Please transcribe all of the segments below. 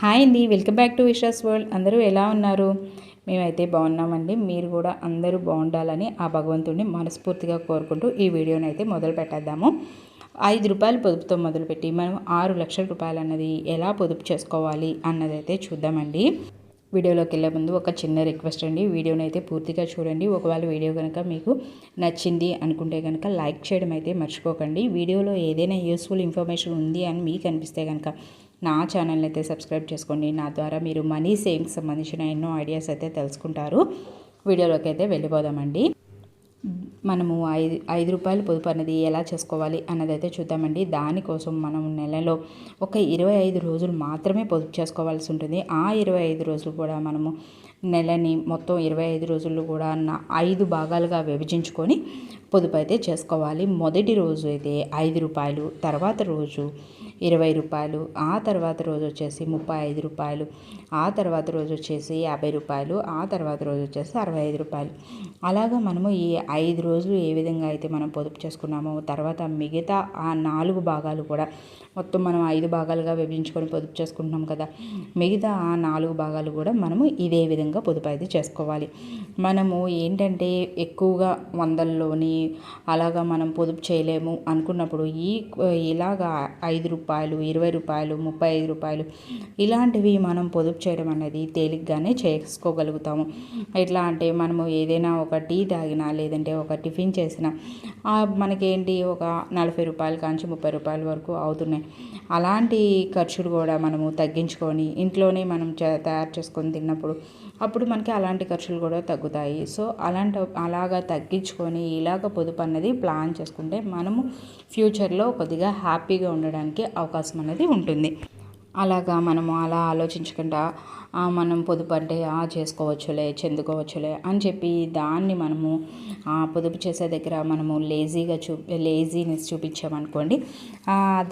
Hi అండి welcome back to Vishas world. అందరూ ఎలా ఉన్నారు? మేమైతే బాగున్నామండి. మీరు కూడా అందరూ బాగుండాలని ఆ భగవంతుడిని మనస్ఫూర్తిగా కోరుకుంటూ ఈ వీడియోని అయితే మొదలు పెట్టేద్దాము. ఐదు రూపాయలు పొదుపుతో మొదలుపెట్టి మనం ఆరు లక్షల రూపాయలు అన్నది ఎలా పొదుపు చేసుకోవాలి అన్నది అయితే చూద్దామండి. వీడియోలోకి వెళ్ళే ముందు ఒక చిన్న రిక్వెస్ట్ అండి. వీడియోని అయితే పూర్తిగా చూడండి. ఒకవేళ వీడియో కనుక మీకు నచ్చింది అనుకుంటే కనుక లైక్ చేయడం అయితే మర్చిపోకండి. వీడియోలో ఏదైనా యూస్ఫుల్ ఇన్ఫర్మేషన్ ఉంది అని మీకు అనిపిస్తే కనుక నా ఛానల్ని అయితే సబ్స్క్రైబ్ చేసుకోండి. నా ద్వారా మీరు మనీ సేవింగ్స్ సంబంధించిన ఎన్నో ఐడియాస్ అయితే తెలుసుకుంటారు. వీడియోలోకి అయితే వెళ్ళిపోదామండి. మనము ఐదు ఐదు రూపాయలు పొదుపు అనేది ఎలా చేసుకోవాలి అన్నది అయితే చూద్దామండి. దానికోసం మనం నెలలో ఒక ఇరవై ఐదు రోజులు మాత్రమే పొదుపు చేసుకోవాల్సి ఉంటుంది. ఆ ఇరవై ఐదు రోజులు కూడా మనము నెలని మొత్తం ఇరవై ఐదు రోజులు కూడా నా ఐదు భాగాలుగా విభజించుకొని పొదుపు అయితే చేసుకోవాలి. మొదటి రోజు అయితే ఐదు రూపాయలు తర్వాత రోజు ఇరవై రూపాయలు ఆ తర్వాత రోజు వచ్చేసి ముప్పై ఐదు రూపాయలు ఆ తర్వాత రోజు వచ్చేసి యాభై రూపాయలు ఆ తర్వాత రోజు వచ్చేసి అరవై ఐదు రూపాయలు. అలాగా మనము ఈ ఐదు రోజులు ఏ విధంగా అయితే మనం పొదుపు చేసుకున్నామో తర్వాత మిగతా ఆ నాలుగు భాగాలు కూడా మొత్తం మనం ఐదు భాగాలుగా విభజించుకొని పొదుపు చేసుకుంటున్నాం కదా. మిగతా ఆ నాలుగు భాగాలు కూడా మనము ఇదే విధంగా పొదుపు అయితే చేసుకోవాలి. మనము ఏంటంటే ఎక్కువగా వందల్లోని అలాగా మనం పొదుపు చేయలేము అనుకున్నప్పుడు ఈ ఇలాగా ఐదు రూపాయలు ఇరవై రూపాయలు ముప్పై ఐదు రూపాయలు ఇలాంటివి మనం పొదుపు చేయడం అనేది తేలిగ్గానే చేసుకోగలుగుతాము. ఎట్లా అంటే మనము ఏదైనా ఒక టీ తాగినా లేదంటే ఒక టిఫిన్ చేసినా మనకేంటి ఒక నలభై రూపాయల కాంచి ముప్పై రూపాయల వరకు అవుతున్నాయి. అలాంటి ఖర్చులు కూడా మనము తగ్గించుకొని ఇంట్లోనే మనం తయారు చేసుకొని తిన్నప్పుడు అప్పుడు మనకి అలాంటి ఖర్చులు కూడా తగ్గుతాయి. సో అలాంటి అలాగా తగ్గించుకొని ఇలాగ పొదుపు అన్నది ప్లాన్ చేసుకుంటే మనము ఫ్యూచర్లో కొద్దిగా హ్యాపీగా ఉండడానికి అవకాశం అనేది ఉంటుంది. అలాగా మనము అలా ఆలోచించకుండా మనం పొదుపు అంటే చేసుకోవచ్చులే చెందుకోవచ్చులే అని చెప్పి దాన్ని మనము పొదుపు చేసే దగ్గర మనము లేజీగా చూ లేజీనెస్ చూపించామనుకోండి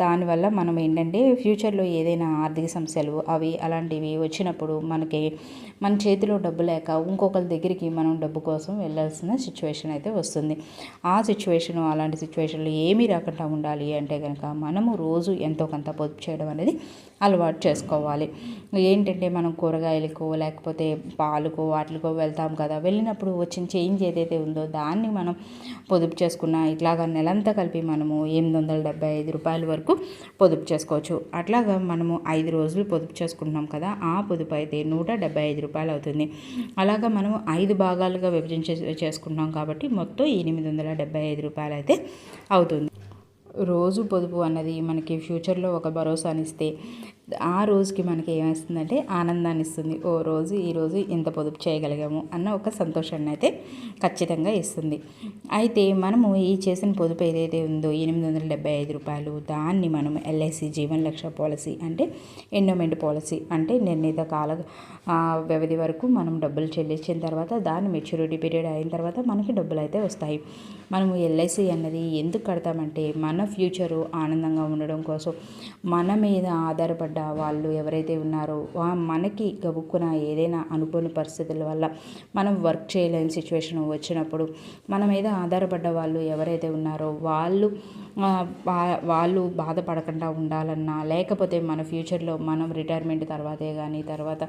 దానివల్ల మనం ఏంటంటే ఫ్యూచర్లో ఏదైనా ఆర్థిక సమస్యలు అవి అలాంటివి వచ్చినప్పుడు మనకి మన చేతిలో డబ్బు లేక ఇంకొకరి దగ్గరికి మనం డబ్బు కోసం వెళ్ళాల్సిన సిచ్యువేషన్ అయితే వస్తుంది. ఆ సిచ్యువేషన్ అలాంటి సిచ్యువేషన్లో ఏమీ రాకుండా ఉండాలి అంటే కనుక మనము రోజు ఎంతో కొంత పొదుపు చేయడం అనేది అలవాటు చేసుకోవాలి. ఏంటంటే మనం కూరగాయలకో లేకపోతే పాలకో వాటికో వెళ్తాం కదా. వెళ్ళినప్పుడు వచ్చిన చేంజ్ ఏదైతే ఉందో దాన్ని మనం పొదుపు చేసుకున్న ఇట్లాగా నెలంతా కలిపి మనము ఎనిమిది వందల డెబ్బై ఐదు రూపాయల వరకు పొదుపు చేసుకోవచ్చు. అట్లాగా మనము ఐదు రోజులు పొదుపు చేసుకుంటున్నాం కదా ఆ పొదుపు అయితే నూట డెబ్బై ఐదు రూపాయలు అవుతుంది. అలాగా మనము ఐదు భాగాలుగా విభజించే చేసుకుంటున్నాం కాబట్టి మొత్తం ఎనిమిది వందల డెబ్బై ఐదు రూపాయలు అయితే అవుతుంది. రోజు పొదుపు అన్నది మనకి ఫ్యూచర్లో ఒక భరోసానిస్తే ఆ రోజుకి మనకి ఏమేస్తుందంటే ఆనందాన్ని ఇస్తుంది. ఓ రోజు ఈరోజు ఇంత పొదుపు చేయగలిగాము అన్న ఒక సంతోషాన్ని అయితే ఖచ్చితంగా ఇస్తుంది. అయితే మనము ఈ చేసిన పొదుపు ఏదైతే ఉందో ఎనిమిది వందల డెబ్బై ఐదు రూపాయలు దాన్ని మనం ఎల్ఐసి జీవన లక్ష పాలసీ అంటే ఎండోమెంట్ పాలసీ అంటే నిర్ణీత కాల వ్యవధి వరకు మనం డబ్బులు చెల్లించిన తర్వాత దాని మెచ్యూరిటీ పీరియడ్ అయిన తర్వాత మనకి డబ్బులు అయితే వస్తాయి. మనము ఎల్ఐసి అన్నది ఎందుకు కడతామంటే మన ఫ్యూచరు ఆనందంగా ఉండడం కోసం మన మీద ఆధారపడి ఆధారపడ్డ వాళ్ళు ఎవరైతే ఉన్నారో మనకి గబుక్కున ఏదైనా అనుకోని పరిస్థితుల వల్ల మనం వర్క్ చేయలేని సిచ్యువేషన్ వచ్చినప్పుడు మన మీద ఆధారపడ్డ వాళ్ళు ఎవరైతే ఉన్నారో వాళ్ళు వాళ్ళు బాధపడకుండా ఉండాలన్నా లేకపోతే మన ఫ్యూచర్లో మనం రిటైర్మెంట్ తర్వాతే కానీ తర్వాత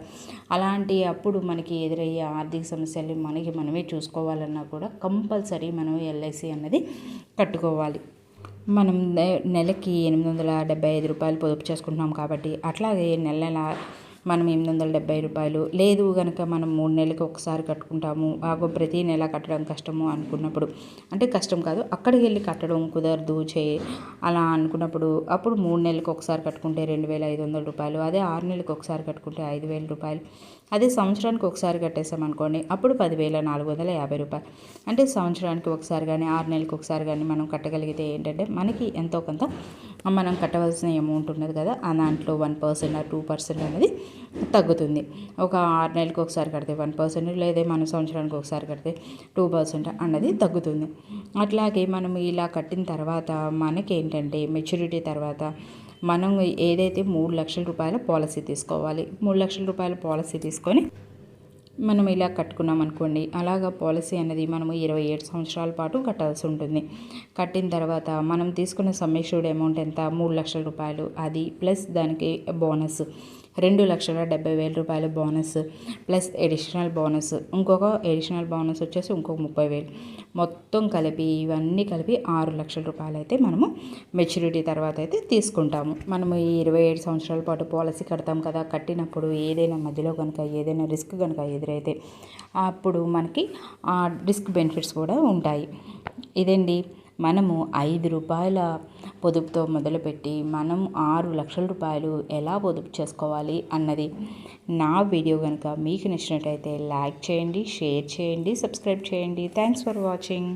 అలాంటి అప్పుడు మనకి ఎదురయ్యే ఆర్థిక సమస్యలు మనకి మనమే చూసుకోవాలన్నా కూడా కంపల్సరీ మనం ఎల్ఐసి అన్నది కట్టుకోవాలి. మనం నెలకి ఎనిమిది వందల డెబ్బై ఐదు రూపాయలు పొదుపు చేసుకుంటున్నాం కాబట్టి అట్లాగే నెల నెల మనం ఎనిమిది వందల డెబ్బై రూపాయలు. లేదు కనుక మనం మూడు నెలలకు ఒకసారి కట్టుకుంటాము. ఆగో ప్రతి నెల కట్టడం కష్టము అనుకున్నప్పుడు. అంటే కష్టం కాదు అక్కడికి వెళ్ళి కట్టడం కుదరదు చే అలా అనుకున్నప్పుడు. అప్పుడు మూడు నెలలకు ఒకసారి కట్టుకుంటే రెండు వేల ఐదు వందల రూపాయలు అదే ఆరు నెలలకు ఒకసారి కట్టుకుంటే ఐదు వేల రూపాయలు. అదే సంవత్సరానికి ఒకసారి కట్టేసాం అనుకోండి అప్పుడు పదివేల నాలుగు వందల యాభై రూపాయలు. అంటే సంవత్సరానికి ఒకసారి కానీ ఆరు నెలలకు ఒకసారి కానీ మనం కట్టగలిగితే ఏంటంటే మనకి ఎంతో కొంత మనం కట్టవలసిన అమౌంట్ ఉన్నది కదా ఆ దాంట్లో వన్ పర్సెంట్ ఆ టూ పర్సెంట్ అనేది తగ్గుతుంది. ఒక ఆరు నెలలకు ఒకసారి కడితే వన్ పర్సెంట్ లేదా మన సంవత్సరానికి ఒకసారి కడితే టూ పర్సెంట్ అన్నది తగ్గుతుంది. అట్లాగే మనం ఇలా కట్టిన తర్వాత మనకి ఏంటంటే మెచ్యూరిటీ తర్వాత మనం ఏదైతే మూడు లక్షల రూపాయల పాలసీ తీసుకోవాలి మూడు లక్షల రూపాయల పాలసీ తీసుకొని మనం ఇలా కట్టుకున్నాం అనుకోండి అలాగా పాలసీ అనేది మనము ఇరవై ఏడు సంవత్సరాల పాటు కట్టాల్సి ఉంటుంది. కట్టిన తర్వాత మనం తీసుకున్న సమ్మిష్యూడ్ అమౌంట్ ఎంత? మూడు లక్షల రూపాయలు. అది ప్లస్ దానికి బోనస్ రెండు లక్షల డెబ్బై వేల రూపాయల బోనస్ ప్లస్ ఎడిషనల్ బోనస్. ఇంకొక ఎడిషనల్ బోనస్ వచ్చేసి ఇంకొక ముప్పై వేలు. మొత్తం కలిపి ఇవన్నీ కలిపి ఆరు లక్షల రూపాయలు అయితే మనము మెచ్యూరిటీ తర్వాత అయితే తీసుకుంటాము. మనము ఈ ఇరవై ఏడు సంవత్సరాల పాటు పాలసీ కడతాం కదా కట్టినప్పుడు ఏదైనా మధ్యలో కనుక ఏదైనా రిస్క్ కనుక ఎదురైతే అప్పుడు మనకి ఆ రిస్క్ బెనిఫిట్స్ కూడా ఉంటాయి. ఇదండి మనము ఐదు రూపాయల పొదుపుతో మొదలుపెట్టి మనం ఆరు లక్షల రూపాయలు ఎలా పొదుపు చేసుకోవాలి అన్నది నా వీడియో కనుక మీకు నచ్చినట్టయితే లైక్ చేయండి షేర్ చేయండి సబ్స్క్రైబ్ చేయండి. Thanks for watching